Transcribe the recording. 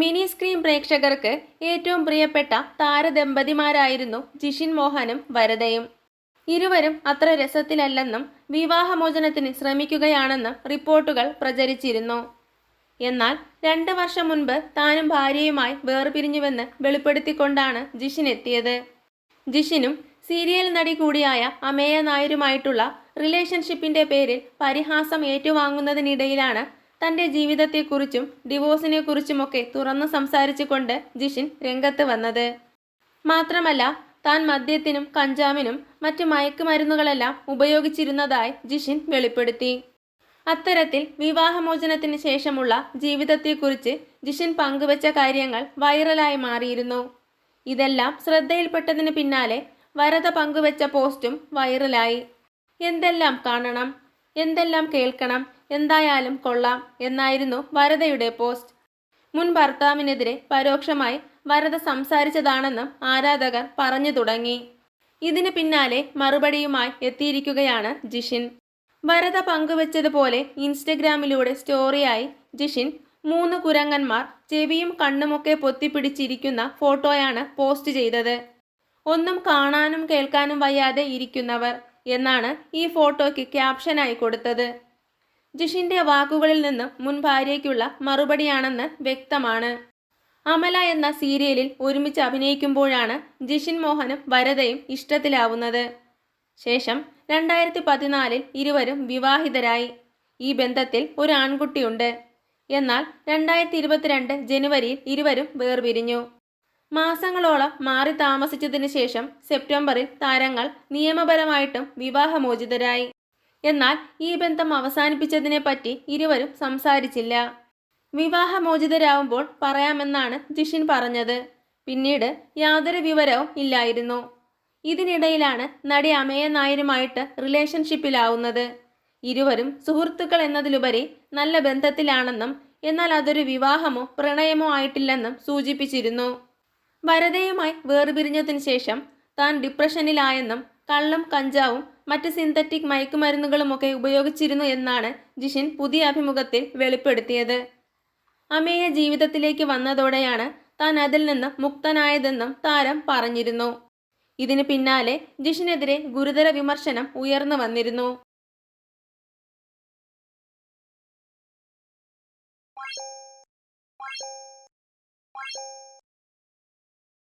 Mini screen പ്രേക്ഷകർക്ക് ഏറ്റവും പ്രിയപ്പെട്ട താരദമ്പതിമാരായിരുന്നു ജിഷിൻ മോഹനും വരദയും. ഇരുവരും അത്ര രസത്തിലല്ലെന്നും വിവാഹമോചനത്തിന് ശ്രമിക്കുകയാണെന്നും റിപ്പോർട്ടുകൾ പ്രചരിച്ചിരുന്നു. എന്നാൽ രണ്ട് വർഷം മുൻപ് താനും ഭാര്യയുമായി വേർപിരിഞ്ഞുവെന്ന് വെളിപ്പെടുത്തിക്കൊണ്ടാണ് ജിഷിൻ എത്തിയത്. ജിഷിനും സീരിയൽ നടി കൂടിയായ അമേയ നായരുമായിട്ടുള്ള റിലേഷൻഷിപ്പിന്റെ പേരിൽ പരിഹാസം ഏറ്റുവാങ്ങുന്നതിനിടയിലാണ് തന്റെ ജീവിതത്തെക്കുറിച്ചും ഡിവോഴ്സിനെക്കുറിച്ചുമൊക്കെ തുറന്നു സംസാരിച്ചുകൊണ്ട് ജിഷിൻ രംഗത്ത് വന്നത്. മാത്രമല്ല താൻ മദ്യത്തിനും കഞ്ചാവിനും മറ്റു മയക്കുമരുന്നുകളെല്ലാം ഉപയോഗിച്ചിരുന്നതായി ജിഷിൻ വെളിപ്പെടുത്തി. അത്തരത്തിൽ വിവാഹമോചനത്തിന് ശേഷമുള്ള ജീവിതത്തെക്കുറിച്ച് ജിഷിൻ പങ്കുവച്ച കാര്യങ്ങൾ വൈറലായി മാറിയിരുന്നു. ഇതെല്ലാം ശ്രദ്ധയിൽപ്പെട്ടതിന് പിന്നാലെ വരത പങ്കുവച്ച പോസ്റ്റും വൈറലായി. എന്തെല്ലാം കാണണം? എന്തെല്ലാം കേൾക്കണം? എന്തായാലും കൊള്ളാം എന്നായിരുന്നു വരദയുടെ പോസ്റ്റ്. മുൻ ഭർത്താവിനെതിരെ പരോക്ഷമായി വരദ സംസാരിച്ചതാണെന്നും ആരാധകർ പറഞ്ഞു തുടങ്ങി. ഇതിന് പിന്നാലെ മറുപടിയുമായി എത്തിയിരിക്കുകയാണ് ജിഷിൻ. വരദ പങ്കുവച്ചതുപോലെ ഇൻസ്റ്റഗ്രാമിലൂടെ സ്റ്റോറിയായി ജിഷിൻ മൂന്ന് കുരങ്ങന്മാർ ചെവിയും കണ്ണുമൊക്കെ പൊത്തിപ്പിടിച്ചിരിക്കുന്ന ഫോട്ടോയാണ് പോസ്റ്റ് ചെയ്തത്. ഒന്നും കാണാനും കേൾക്കാനും വയ്യാതെ ഇരിക്കുന്നവർ എന്നാണ് ഈ ഫോട്ടോയ്ക്ക് ക്യാപ്ഷനായി കൊടുത്തത്. ജിഷിന്റെ വാക്കുകളിൽ നിന്നും മുൻ ഭാര്യയ്ക്കുള്ള മറുപടിയാണെന്ന് വ്യക്തമാണ്. അമല എന്ന സീരിയലിൽ ഒരുമിച്ച് അഭിനയിക്കുമ്പോഴാണ് ജിഷിൻ മോഹനും വരതയും ഇഷ്ടത്തിലാവുന്നത്. ശേഷം രണ്ടായിരത്തി പതിനാലിൽ ഇരുവരും വിവാഹിതരായി. ഈ ബന്ധത്തിൽ ഒരു ആൺകുട്ടിയുണ്ട്. എന്നാൽ രണ്ടായിരത്തി ഇരുപത്തിരണ്ട് ജനുവരിയിൽ ഇരുവരും വേർപിരിഞ്ഞു. മാസങ്ങളോളം മാറി താമസിച്ചതിന് ശേഷം സെപ്റ്റംബറിൽ താരങ്ങൾ നിയമപരമായിട്ടും വിവാഹമോചിതരായി. എന്നാൽ ഈ ബന്ധം അവസാനിപ്പിച്ചതിനെപ്പറ്റി ഇരുവരും സംസാരിച്ചില്ല. വിവാഹമോചിതരാവുമ്പോൾ പറയാമെന്നാണ് ജിഷിൻ പറഞ്ഞത്. പിന്നീട് യാതൊരു വിവരവും ഇല്ലായിരുന്നു. ഇതിനിടയിലാണ് നടി അമയ നായരുമായിട്ട് റിലേഷൻഷിപ്പിലാവുന്നത്. ഇരുവരും സുഹൃത്തുക്കൾ എന്നതിലുപരി നല്ല ബന്ധത്തിലാണെന്നും എന്നാൽ അതൊരു വിവാഹമോ പ്രണയമോ ആയിട്ടില്ലെന്നും സൂചിപ്പിച്ചിരുന്നു. വരതയുമായി വേർപിരിഞ്ഞതിനു ശേഷം താൻ ഡിപ്രഷനിലായെന്നും കള്ളും കഞ്ചാവും മറ്റ് സിന്തറ്റിക് മയക്കുമരുന്നുകളുമൊക്കെ ഉപയോഗിച്ചിരുന്നു എന്നാണ് ജിഷിൻ പുതിയ അഭിമുഖത്തിൽ വെളിപ്പെടുത്തിയത്. അമേയ ജീവിതത്തിലേക്ക് വന്നതോടെയാണ് താൻ അതിൽ നിന്ന് മുക്തനായതെന്നും താരം പറഞ്ഞിരുന്നു. ഇതിന് പിന്നാലെ ജിഷിനെതിരെ ഗുരുതര വിമർശനം ഉയർന്നു വന്നിരുന്നു. you